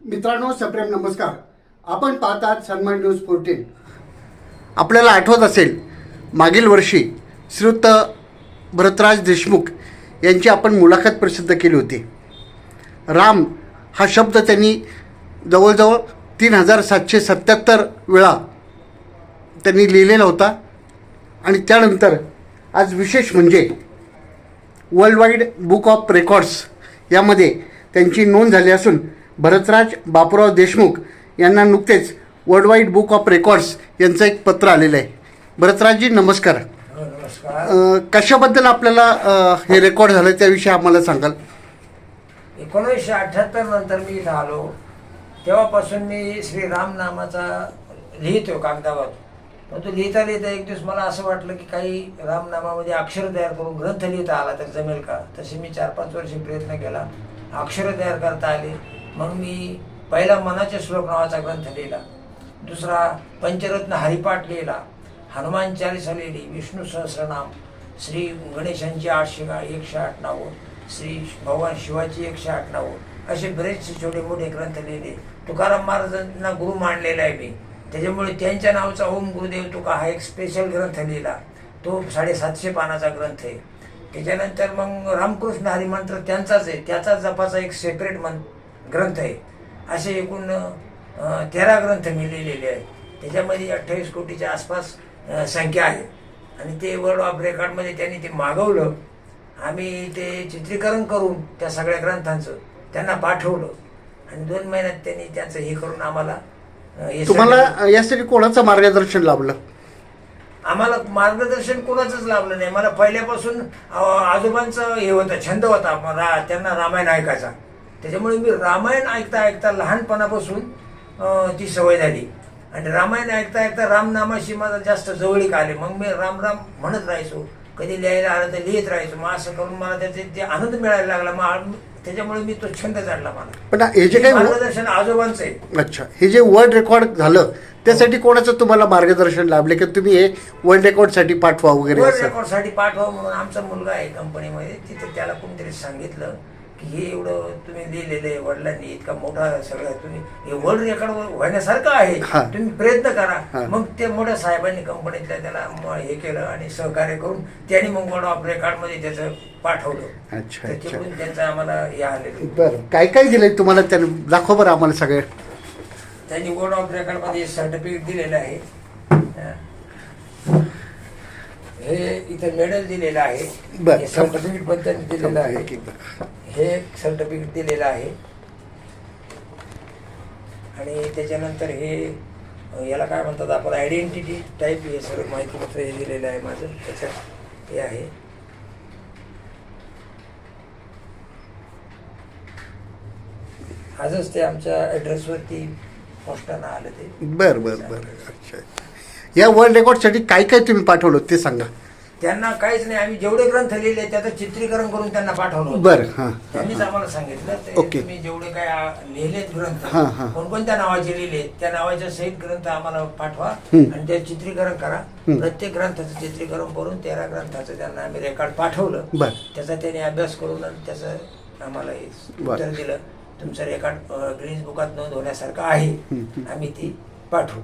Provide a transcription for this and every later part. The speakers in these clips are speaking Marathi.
मित्रांनो सप्रेम नमस्कार. आपण पाहतात सन्मान न्यूज फोर्टीन आपल्याला आठवत असेल मागील वर्षी श्रीयुत भरतराज देशमुख यांची आपण मुलाखत प्रसिद्ध केली होती. राम हा शब्द त्यांनी जवळजवळ तीन हजार सातशे सत्याहत्तर वेळा त्यांनी लिहिलेला होता. आणि त्यानंतर आज विशेष म्हणजे world wide book of records यामध्ये त्यांची नोंद झाली असून भरतराज बापूराव देशमुख यांना नुकतेच world wide book of records यांचं एक पत्र आलेलं आहे. भरतराजजी नमस्कार. कशाबद्दल आपल्याला हे रेकॉर्ड झालं त्याविषयी आम्हाला सांगाल? एकोणीसशे अठ्ठ्याहत्तर नंतर मी इथं आलो. तेव्हापासून मी श्रीराम नामाचा लिहितो कागदावर. पण तो लिहिता लिहिता एक दिवस मला असं वाटलं की काही रामनामामध्ये अक्षर तयार करून ग्रंथ लिहिता आला तर जमेल का? तसे मी चार पाच वर्षे प्रयत्न केला. अक्षर तयार करता आले. मग मी पहिला मनाचे श्लोक नावाचा ग्रंथ लिहिला. दुसरा पंचरत्न हरिपाठ लिहिला. हनुमान चालीसा लिहिली. विष्णू सहस्रनाम. श्री गणेशांची आठशे एकशे आठ नावं श्री भगवान शिवाची एकशे आठ नावं असे बरेचसे छोटे मोठे ग्रंथ लिहिले. तुकाराम महाराजांना गुरु मानलेला आहे मी. त्याच्यामुळे त्यांच्या नावाचा ओम गुरुदेव तुका हा एक स्पेशल ग्रंथ लिहिला. तो साडेसातशे पानाचा ग्रंथ आहे. त्याच्यानंतर मग रामकृष्ण हरिमंत्र त्यांचाच आहे. त्याचा जपाचा एक सेपरेट मन ग्रंथ आहे असे एकूण तेरा ग्रंथ मी लिहिलेले आहेत. त्याच्यामध्ये अठ्ठावीस कोटीच्या आसपास संख्या आहे. आणि ते वर्ल्ड ऑफ रेकॉर्डमध्ये त्यांनी ते मागवलं. आम्ही ते चित्रीकरण करून त्या सगळ्या ग्रंथांचं त्यांना पाठवलं. आणि दोन महिन्यात त्यांनी त्याचं हे करून आम्हाला तुम्हाला यासाठी कोणाचं मार्गदर्शन लाभलं? आम्हाला मार्गदर्शन कोणाचंच लाभलं नाही. मला पहिल्यापासून आजोबांचं हे होतं छंद होता रा- त्यांना रामायण ऐकायचा. त्याच्यामुळे मी रामायण ऐकता ऐकता लहानपणापासून ती सवय झाली. आणि रामायण ऐकता ऐकता रामनामाशी मला जास्त जवळीक आले. मग मी राम राम म्हणत राहायचो. कधी लिहायला आलं तर लिहित राहायचो. मग असं करून मला त्याचे ते आनंद मिळायला लागला. मग त्याच्यामुळे मी तो छंद चढला मला. पण हे जे काही मार्गदर्शन आजोबांचं आहे. अच्छा. हे जे वर्ल्ड रेकॉर्ड झालं त्यासाठी कोणाचं तुम्हाला मार्गदर्शन लाभले? की तुम्ही हे वर्ल्ड रेकॉर्डसाठी पाठवा वगैरे वर्ल्ड रेकॉर्डसाठी पाठवा म्हणून आमचा मुलगा आहे कंपनीमध्ये. तिथे त्याला कोणतरी सांगितलं. की हे एवढं तुम्ही लिहिलेलं आहे वडिलांनी इतका मोठा सगळं तुम्ही हे वर्ल्ड रेकॉर्ड व्हायण्यासारखं आहे. तुम्ही प्रयत्न. करा. मग ते मोठ्या साहेबांनी कंपनीतल्या त्याला हे केलं आणि सहकार्य करून त्यांनी मग वर्ल्ड ऑफ रेकॉर्डमध्ये त्याचं पाठवलं. अच्छा. तिकडून त्यांचं आम्हाला हे आलेलं बरं. काय काय दिलंय तुम्हाला त्याने? दाखव बरं आम्हाला सगळे. त्यांनी वर्ल्ड ऑफ रेकॉर्डमध्ये सर्टिफिकेट दिलेलं आहे. हा. इथं मेडल दिलेलं आहे. बरं. सर्टिफिकेट त्यांनी दिलेलं आहे. हे एक सर्टिफिकेट दिलेलं आहे. आणि त्याच्यानंतर हे याला काय म्हणतात आपण आयडेंटिटी टाईप हे सगळं माहितीपत्र हे दिलेलं आहे माझं. त्याच्यात हे आहे. आजच ते आमच्या ॲड्रेसवरती पोस्टानं आलं ते. बरं बरं बरं. अच्छा या वर्ल्ड रेकॉर्डसाठी काय काय तुम्ही पाठवलं ते सांगा. त्यांना काहीच नाही आम्ही जेवढे ग्रंथ लिहिले त्याचं चित्रीकरण करून त्यांना पाठवलं होतं. बरं हां त्यांनीच आम्हाला सांगितलं ते. तुम्ही जेवढे काय आ, लिहिलेत ग्रंथ हा, हा. कोणकोणत्या नावाचे लिहिले त्या नावाच्या सहित ग्रंथ आम्हाला पाठवा हम्म. आणि ते चित्रीकरण करा. प्रत्येक ग्रंथाचं चित्रीकरण करून तेरा ग्रंथाचं त्यांना आम्ही रेकॉर्ड पाठवलं बरं. त्याचा त्यांनी अभ्यास करून आणि त्याचं आम्हाला हे बरं. उत्तर दिलं तुमचं रेकॉर्ड ग्रीन्स बुकात नोंद होण्यासारखं आहे. आम्ही ती पाठवू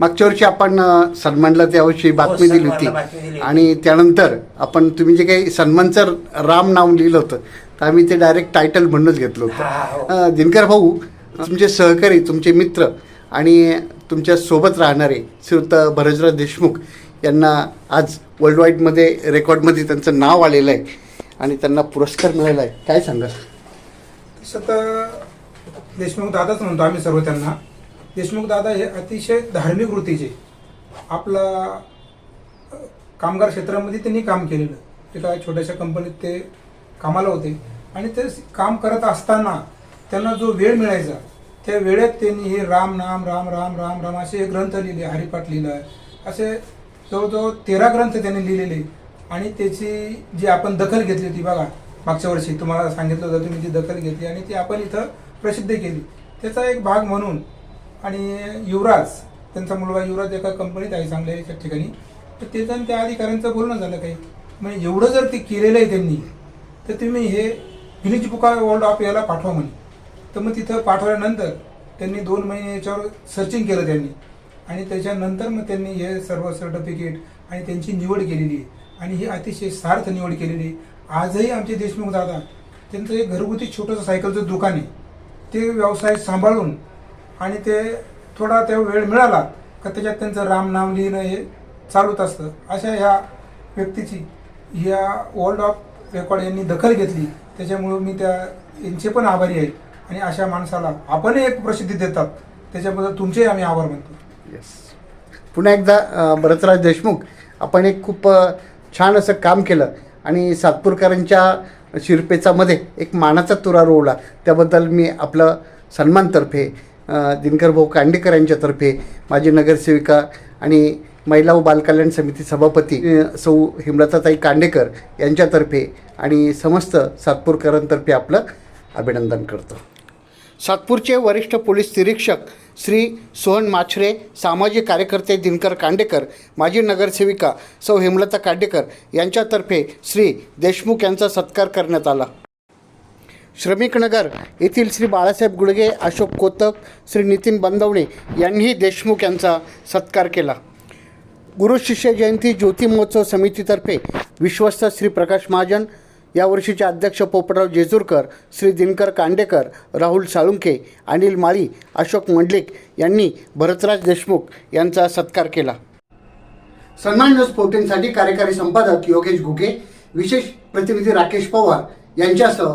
मागच्या वर्षी आपण सन्मानला त्याविषयी बातमी दिली सन्मानला बातमी दिली होती. आणि त्यानंतर आपण तुम्ही जे काही सन्मानचं राम नाव लिहिलं होतं तर आम्ही ते डायरेक्ट टायटल म्हणूनच घेतलं हा, हा, हो. होतं अ, दिनकर भाऊ तुमचे सहकारी तुमचे मित्र आणि तुमच्यासोबत राहणारे श्रीयुत भरजराज देशमुख यांना आज वर्ल्ड वाईडमध्ये रेकॉर्डमध्ये त्यांचं नाव आलेलं आहे आणि त्यांना पुरस्कार मिळाला आहे. काय सांगा तसं तर देशमुख दादाच म्हणतो आम्ही सर्व त्यांना. देशमुख दादा हे अतिशय धार्मिक वृत्तीचे. आपला कामगार क्षेत्रामध्ये त्यांनी काम केलेलं. एका छोट्याशा कंपनीत ते कामाला होते. आणि ते काम करत असताना त्यांना जो वेळ मिळायचा त्या वेळेत त्यांनी हे राम नाम राम राम राम राम असे ग्रंथ लिहिले हरिपाठ लिहिलं आहे असे जवळजवळ तेरा ग्रंथ त्यांनी लिहिलेले. आणि त्याची जी आपण दखल घेतली होती बघा मागच्या वर्षी तुम्हाला सांगितलं होतं तुम्ही ती दखल घेतली आणि ती आपण इथं प्रसिद्ध केली. त्याचा एक भाग म्हणून आणि युवराज त्यांचा मुलगा युवराज एका कंपनीत आहे चांगल्या एका ठिकाणी. तर ते आणि त्या अधिकाऱ्यांचं बोलणं झालं काही. म्हणजे एवढं जर ते केलेलं आहे त्यांनी तर तुम्ही हे गिनीज बुका वर्ल्ड ऑफ याला पाठवा म्हणे. तर मग तिथं पाठवल्यानंतर त्यांनी दोन महिने याच्यावर सर्चिंग केलं त्यांनी. आणि त्याच्यानंतर मग त्यांनी हे सर्व सर्टिफिकेट आणि त्यांची निवड केलेली आहे. आणि ही अतिशय सार्थ निवड केलेली आहे. आजही आमचे देशमुख दादा त्यांचं एक घरगुती छोटंसं सायकलचं दुकान आहे. ते व्यवसाय सांभाळून आणि ते थोडा त्या वेळ मिळाला का त्याच्यात त्यांचं राम नाम लिहिणं हे चालूच असतं. अशा ह्या व्यक्तीची या वर्ल्ड ऑफ रेकॉर्ड यांनी दखल घेतली. त्याच्यामुळं मी त्या यांचे पण आभारी आहे. आणि अशा माणसाला आपणही एक प्रसिद्धी देतात. त्याच्याबद्दल तुमचेही आम्ही आभार मानतो. येस पुन्हा एकदा भरतराज देशमुख आपण एक खूप छान असं काम केलं. आणि सातपूरकरांच्या शिरपेचामध्ये एक मानाचा तुरा रोवला. त्याबद्दल मी आपलं सन्मानतर्फे दिनकर भाऊ कांडेकर यांच्यातर्फे माजी नगरसेविका आणि महिला व बालकल्याण समिती सभापती सौ हिमलताताई कांडेकर यांच्यातर्फे आणि समस्त सातपूरकरांतर्फे आपलं अभिनंदन करतो. सातपूरचे वरिष्ठ पोलीस निरीक्षक श्री सोहन माछरे सामाजिक कार्यकर्ते दिनकर कांडेकर माजी नगरसेविका सौ हेमलता कांडेकर यांच्यातर्फे श्री देशमुख यांचा सत्कार करण्यात आला. श्रमिक नगर येथील श्री बाळासाहेब गुडगे अशोक कोतक श्री नितीन बंदवणे यांनीही देशमुख यांचा सत्कार केला. गुरु शिष्य जयंती ज्योतिमहोत्सव समितीतर्फे विश्वस्त श्री प्रकाश महाजन यावर्षीचे अध्यक्ष पोपटराव जेजूरकर श्री दिनकर कांडेकर राहुल साळुंके अनिल माळी अशोक मंडलिक यांनी भरतराज देशमुख यांचा सत्कार केला. सन्मान न्यूज फोर्टीनसाठी कार्यकारी संपादक योगेश घुगे विशेष प्रतिनिधी राकेश पवार यांच्यासह